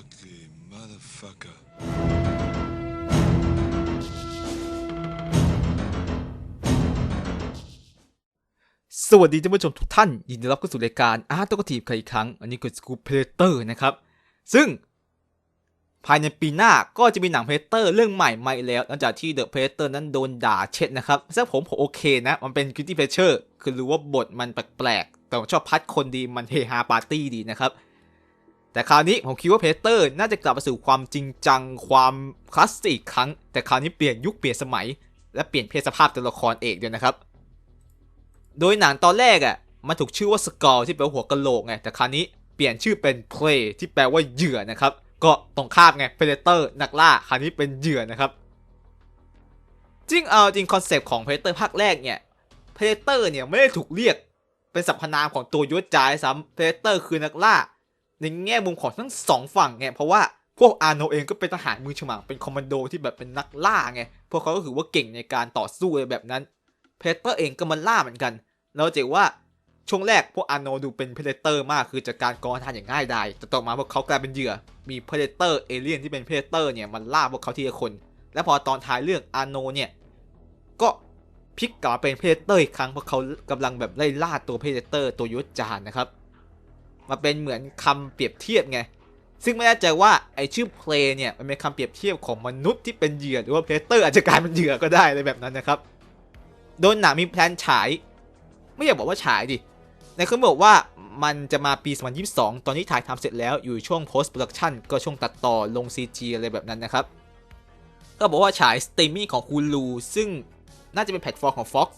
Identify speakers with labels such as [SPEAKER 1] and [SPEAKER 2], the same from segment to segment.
[SPEAKER 1] ugly motherfucker.
[SPEAKER 2] สวัสดีท่านผู้ชมทุกท่าน ยินดีรับเข้าสู่รายการอาร์ตกทีฟอีกครั้ง อันนี้คือสกูปเพลเตอร์นะครับ ซึ่งภายในปีหน้าก็จะมีหนังเพลเตอร์เรื่องใหม่มาอีกแล้ว หลังจากที่เดอะเพลเตอร์นั้นโดนด่าเช็ดนะครับซึ่งผมผมโอเคนะ มันเป็นคิตตี้เพลเชอร์คือรู้ว่าบทมันแปลกๆ แต่ชอบพัดคนดีมันเฮฮาปาร์ตี้ดีนะครับ แต่คราวนี้ผมคิดว่าเพเตอร์น่าจะกลับมาสู่ความจริงจังความคลาสสิกอีกครั้ง แต่คราวนี้เปลี่ยนยุคเปลี่ยนสมัย และเปลี่ยนเพศสภาพตัวละครเอกด้วยนะครับ โดยหนังตอนแรกอะมันถูกชื่อว่าสกอลที่แปลว่าหัวกะโหลกไงแต่คราวนี้เปลี่ยนชื่อเป็น Prey ที่แปลว่าเหยื่อนะครับก็ตรงข้ามไง Predator นักล่าคราวนี้เป็นเหยื่อนะครับจริงเอาจริงคอนเซปต์ของ Predator ภาคแรกเนี่ย Predator เนี่ยไม่ได้ถูกเรียกเป็นสรรพนามของตัวยศจายซ้ำ Predator คือนักล่า ในแง่มุมของทั้งสองฝั่งไงเพราะว่าพวกอาโนเองก็เป็นทหารมือฉมังเป็นคอมมานโดที่แบบเป็นนักล่าไงพวกเขาก็ถือว่าเก่งในการต่อสู้อะไรแบบนั้นเพเตอร์เองก็มันล่าเหมือนกันเราจะว่าช่วงแรกพวกอาโนดูเป็นเพเดเตอร์มากคือจัดการกองทัพอย่างง่ายดายแต่ต่อมาพวกเขากลายเป็นเหยื่อ มีเพเดเตอร์เอเลี่ยนที่เป็นเพเดเตอร์เนี่ยมันล่าพวกเขาทีละคน และพอตอนท้ายเรื่องอาโนเนี่ยก็พลิกกลับเป็นเพเดเตอร์อีกครั้งเพราะเขากำลังแบบไล่ล่าตัวเพเดเตอร์ตัวยุทธจานนะครับ มาเป็นเหมือนคำเปรียบเทียบไง ซึ่งไม่แน่ใจว่าไอชื่อเพลงเนี่ยมันเป็นคำเปรียบเทียบของมนุษย์ที่เป็นเหยื่อหรือว่าเพเตอร์อาจจะกลายเป็นเหยื่อก็ได้อะไรแบบนั้นนะครับ โดนหนังมีแพลนฉาย ไม่อยากบอกว่าฉายดิ ในเขาบอกว่ามันจะมาปี 2022 ตอนนี้ถ่ายทำเสร็จแล้วอยู่ช่วง post production ก็ช่วงตัดต่อลง CG อะไรแบบนั้นนะครับ ก็บอกว่าฉายสตรีมมิ่งของ Hulu ซึ่งน่าจะเป็นแพลตฟอร์มของ Fox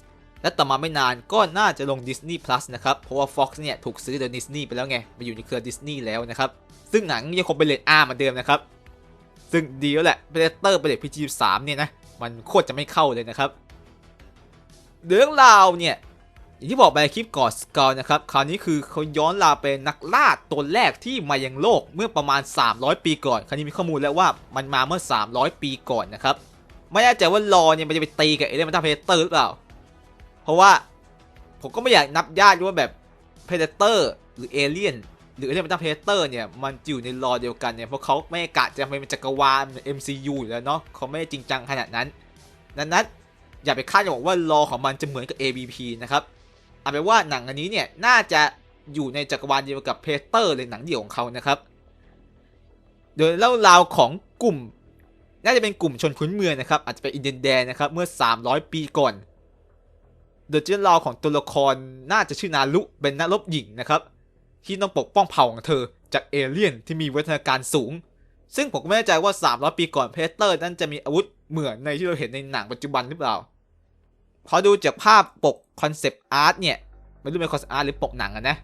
[SPEAKER 2] และต่อมาไม่นานก็น่าจะลง Disney Plus นะครับ เพราะว่า Fox เนี่ยถูกซื้อโดย Disney ไปแล้วไงมาอยู่ในเครือ Disney แล้วนะครับ ซึ่งหนังยังคงเป็นเลท R เหมือนเดิมนะครับ ซึ่งดีแล้วแหละ Predator เป็นเลท PG13 เนี่ยนะ มันโคตรจะไม่เข้าเลยนะครับ เรื่องราวเนี่ยอย่างที่บอกไปคลิปก่อนสกอลนะครับ คราวนี้คือเขาย้อนราวเป็นนักล่าตัวแรกที่มายังโลกเมื่อประมาณ 300 ปีก่อน คราวนี้มีข้อมูลแล้วว่ามันมาเมื่อ 300 ปีก่อนนะครับ ไม่แน่ใจว่ารอเนี่ยมันจะไปตีกับเอเลนมันตาเพเตอร์หรือเปล่า เพราะว่าผมก็ไม่อยากนับญาติว่าแบบเพเดเตอร์หรือเอเลียนหรือเอเลนมันตาเพเตอร์เนี่ยมันอยู่ในรอเดียวกันเนี่ยเพราะเขาไม่กะจะเป็นจักรวาล MCU อยู่แล้วเนาะเขาไม่ได้จริงจังขนาดนั้นดังนั้นอย่าไปคาดหวังว่ารอของมันจะเหมือนกับ ABP นะครับเอาเป็นว่าหนังอันนี้เนี่ยน่าจะอยู่ในจักรวาลเดียวกับเพเตอร์เลยหนังเดี่ยวของเขานะครับ โดยเล่าราวของกลุ่ม น่าจะเป็นกลุ่มชนพื้นเมืองนะครับอาจจะเป็นอินเดียนแดนนะครับเมื่อ 300 ปีก่อน โดยเรื่องราวของตัวละครน่าจะชื่อนารุเป็นนักรบหญิงนะครับ ที่ต้องปกป้องเผ่าของเธอจากเอเลี่ยนที่มีวัฒนาการสูง ซึ่งผมก็ไม่แน่ใจว่า 300 ปีก่อนเพเตอร์นั้นจะมีอาวุธเหมือนในที่เราเห็นในหนังปัจจุบันหรือเปล่า พอดูจากภาพปกคอนเซปต์อาร์ตเนี่ยไม่รู้เป็นคอนเซปต์อาร์ตหรือปกหนังอะนะ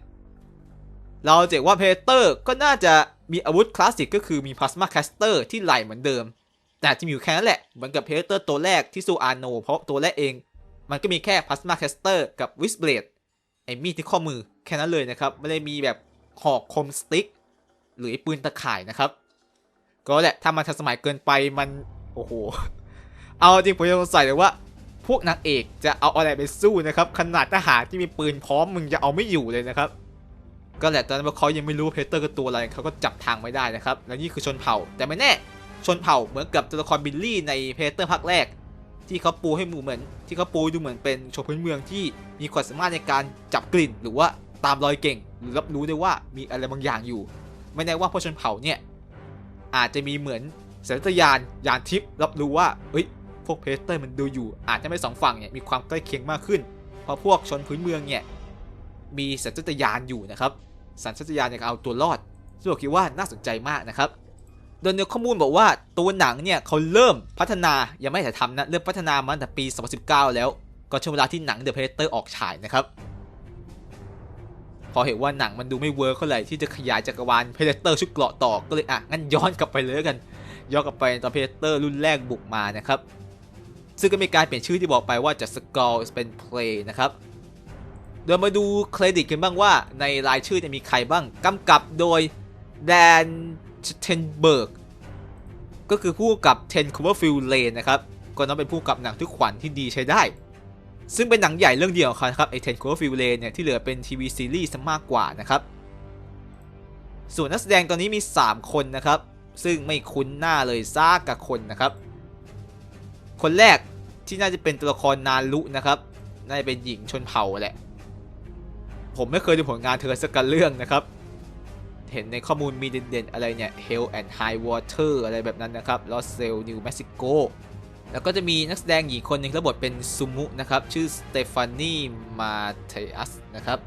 [SPEAKER 2] เราจะเห็นว่าเพเตอร์ก็น่าจะมีอาวุธคลาสสิกก็คือมีพลาสมาแคสเตอร์ที่ไหลเหมือนเดิม แต่จะมีอยู่แค่นั้นแหละเหมือนกับเพเตอร์ตัวแรกที่สู้อาโน เพราะตัวแรกเอง มันก็มีแค่พลาสมาแคสเตอร์กับวิสเบลดไอ้มีดที่ข้อมือแค่นั้นเลยนะครับ ไม่ได้มีแบบหอกคมสติ๊กหรือปืนตะข่ายนะครับ ก็แหละถ้ามันทันสมัยเกินไปมันโอ้โห เอาจริงผมยังสงสัยเลยว่า พวกนางเอกจะเอาอะไรไปสู้นะครับ ขนาดทหารที่มีปืนพร้อมมึงจะเอาไม่อยู่เลยนะครับ ก็แหละตอนนั้นเขายังไม่รู้เพเตอร์คือตัวอะไรเขาก็จับทางไม่ได้นะครับ และนี่คือชนเผ่าแต่ไม่แน่ชนเผ่าเหมือนกับตัวละครบิลลี่ในเพเตอร์ภาคแรก ที่เขาปูให้หมูเหมือน ที่เขาปูดูเหมือนเป็นชนพื้นเมืองที่มีความสามารถในการจับกลิ่น หรือว่าตามรอยเก่งหรือรับรู้ได้ว่ามีอะไรบางอย่างอยู่ ไม่แน่ว่าพวกชนเผ่าเนี่ยอาจจะมีเหมือนสัญชาตญาณยานทิพย์รับรู้ว่าเอ้ยพวกเพเตอร์มันดูอยู่ อาจจะไม่สองฝั่งเนี่ยมีความใกล้เคียงมากขึ้น เพราะพวกชนพื้นเมืองเนี่ยมีสัญชาตญาณอยู่นะครับสัญชาตญาณในการเอาตัวรอดซึ่งผมคิดว่าน่าสนใจมากนะครับ โดยในข้อมูลบอกว่าตัวหนังเนี่ยเขาเริ่มพัฒนายังไม่ถ่ายทำนะเริ่มพัฒนามาตั้งแต่ปี 2019 แล้วก็ช่วงเวลาที่หนัง The Predator ออกฉายนะครับ พอเห็นว่าหนังมันดูไม่เวิร์คเท่าไหร่ที่จะขยายจักรวาล Predator ชุดเกราะต่อก็เลยอะงั้นย้อนกลับไปเลยกัน ย้อนกลับไปตอน Predator รุ่นแรกบุกมานะครับ ซึ่งก็มีการเปลี่ยนชื่อที่บอกไปว่าจาก Skull เป็น Prey นะครับเดี๋ยวมาดูเครดิตกันบ้างว่าในรายชื่อจะมีใครบ้างกำกับโดยแดน เทนเบิร์กก็คือผู้กับเทนคูเวอร์ฟิลเลนนะครับก็นับเป็นผู้กับหนังทุกขวัญที่ดีใช้ได้ ซึ่งเป็นหนังใหญ่เรื่องเดียวของเขาครับไอเทนคูเวอร์ฟิลเลนเนี่ยที่เหลือเป็นทีวีซีรีส์ซะมากกว่านะครับส่วนนักแสดงตอนนี้มี 3 คนนะครับ ซึ่งไม่คุ้นหน้าเลยซากกับคนนะครับ คนแรกที่น่าจะเป็นตัวละครนารุนะครับ น่าจะเป็นหญิงชนเผ่าแหละ ผมไม่เคยดูผลงานเธอสักกเรื่องนะครับ เห็นในข้อมูลมีเด่นๆ อะไรเนี่ย Hell and High Water อะไรแบบนั้นนะครับ Lost Cell New Mexico แล้วก็จะมีนักแสดงหญิงคนหนึ่งรับบทเป็นซูมุนะครับ ชื่อสเตฟานีมาเทอัสนะครับ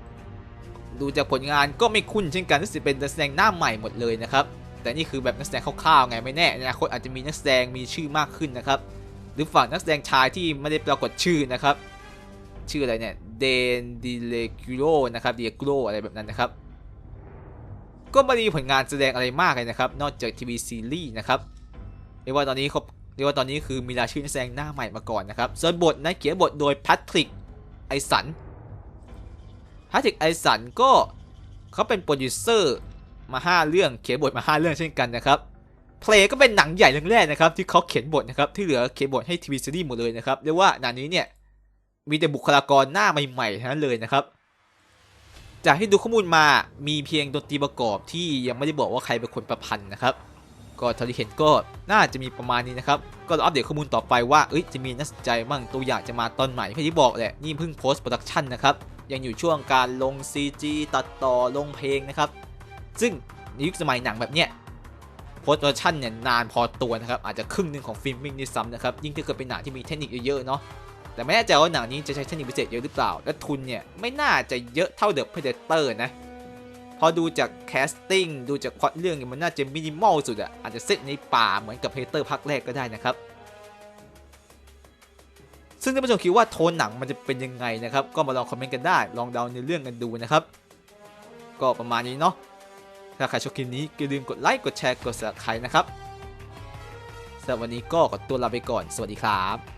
[SPEAKER 2] ดูจากผลงานก็ไม่คุ้นเช่นกันรู้สึกเป็นนักแสดงหน้าใหม่หมดเลยนะครับ แต่นี่คือแบบนักแสดงคร่าวๆไงไม่แน่ในอนาคตอาจจะมีนักแสดงมีชื่อมากขึ้นนะครับ หรือฝั่งนักแสดงชายที่ไม่ได้ปรากฏชื่อนะครับ ชื่ออะไรเนี่ยเดนดิเลกิโรนะครับเดียกโรอะไรแบบนั้นนะครับ ก็ไม่มีผลงานแสดงอะไรมากเลยนะครับ นอกจากทีวีซีรีส์นะครับเรียกว่าตอนนี้เขาเรียกว่าตอนนี้คือมีรายชื่อนักแสดงหน้าใหม่มาก่อนนะครับ ส่วนบทนะเขียนบทโดยแพทริกไอสันแพทริกไอสันก็เขาเป็นโปรดิวเซอร์มา 5 เรื่องเขียนบทมา 5 เรื่องเช่นกันนะครับ เพลงก็เป็นหนังใหญ่เรื่องแรกนะครับ ที่เขาเขียนบทนะครับ ที่เหลือเขียนบทให้ทีวีซีรีส์หมดเลยนะครับเรียกว่าหนังนี้เนี่ยมีแต่บุคลากรหน้าใหม่ๆทั้งนั้นเลยนะครับ จากที่ดูข้อมูลมามีเพียงดนตรีประกอบที่ยังไม่ได้บอกว่าใครเป็นคนประพันธ์นะครับ ก็เท่าที่เห็นก็น่าจะมีประมาณนี้นะครับ ก็รออัปเดตข้อมูลต่อไปว่าเอ้ยจะมีน่าสนใจบ้างตัวอย่างจะมาตอนใหม่ที่บอกแหละนี่เพิ่งโพสต์โปรดักชันนะครับ ยังอยู่ช่วงการลง CG ตัดต่อลงเพลงนะครับ ซึ่งในยุคสมัยหนังแบบเนี้ยโพสต์โปรดักชันเนี่ยนานพอตัวนะครับอาจจะครึ่งหนึ่งของฟิล์มมิ่งนี่ซ้ำนะครับยิ่งถ้าเกิดเป็นหนังที่มีเทคนิคเยอะๆเนาะ แต่ไม่แน่ใจว่าหนังนี้จะใช้เทคนิคพิเศษเยอะหรือเปล่า และทุนเนี่ยไม่น่าจะเยอะเท่าเดอะเพเดเตอร์นะ พอดูจากแคสติ้งดูจากพล็อตเรื่องเนี่ยมันน่าจะมินิมอลสุดอะอาจจะเซตในป่าเหมือนกับเพเตอร์ภาคแรกก็ได้นะครับซึ่งท่านผู้ชมคิดว่าโทนหนังมันจะเป็นยังไงนะครับ ก็มาลองคอมเมนต์กันได้ ลองเดาในเรื่องกันดูนะครับ ก็ประมาณนี้เนาะ ถ้าใครชอบคลิปนี้อย่าลืมกดไลค์ กดแชร์ กด subscribe นะครับสำหรับวันนี้ก็ขอตัวลาไปก่อน สวัสดีครับ